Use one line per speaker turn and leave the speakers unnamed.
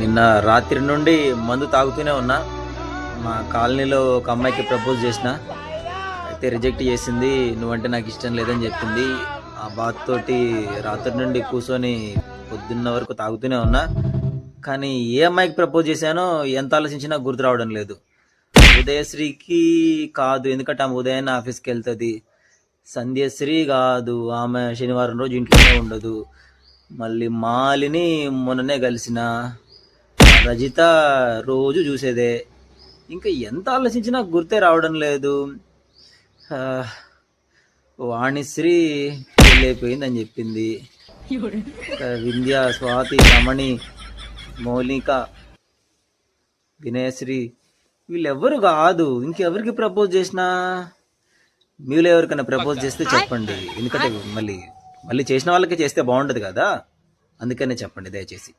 నిన్న రాత్రి నుండి మందు తాగుతూనే ఉన్నా. మా కాలనీలో ఒక అమ్మాయికి ప్రపోజ్ చేసిన. అయితే రిజెక్ట్ చేసింది. నువ్వంటే నాకు ఇష్టం లేదని చెప్పింది. ఆ బాత్ తోటి రాత్రి నుండి కూర్చొని పొద్దున్న వరకు తాగుతూనే ఉన్నా. కానీ ఏ అమ్మాయికి ప్రపోజ్ చేశానో ఎంత ఆలోచించినా గుర్తు రావడం లేదు. ఉదయశ్రీకి కాదు ఎందుకంటే ఆమె ఉదయాన్నే ఆఫీస్కి వెళ్తుంది. సంధ్యశ్రీ కాదు ఆమె శనివారం రోజు ఇంట్లోనే ఉండదు. మళ్ళీ మాలిని మొన్ననే కలిసిన రజిత రోజు చూసేదే. ఇంకా ఎంత ఆలోచించినా గుర్తే రావడం లేదు. వాణిశ్రీ పెళ్ళైపోయిందని చెప్పింది. వింధ్య స్వాతి రమణి మౌలిక వినయశ్రీ వీళ్ళెవ్వరు కాదు. ఇంకెవరికి ప్రపోజ్ చేసినా? మీలో ఎవరికైనా ప్రపోజ్ చేస్తే చెప్పండి. ఎందుకంటే మళ్ళీ మళ్ళీ చేసిన వాళ్ళకి చేస్తే బాగుండదు కదా? అందుకనే చెప్పండి దయచేసి.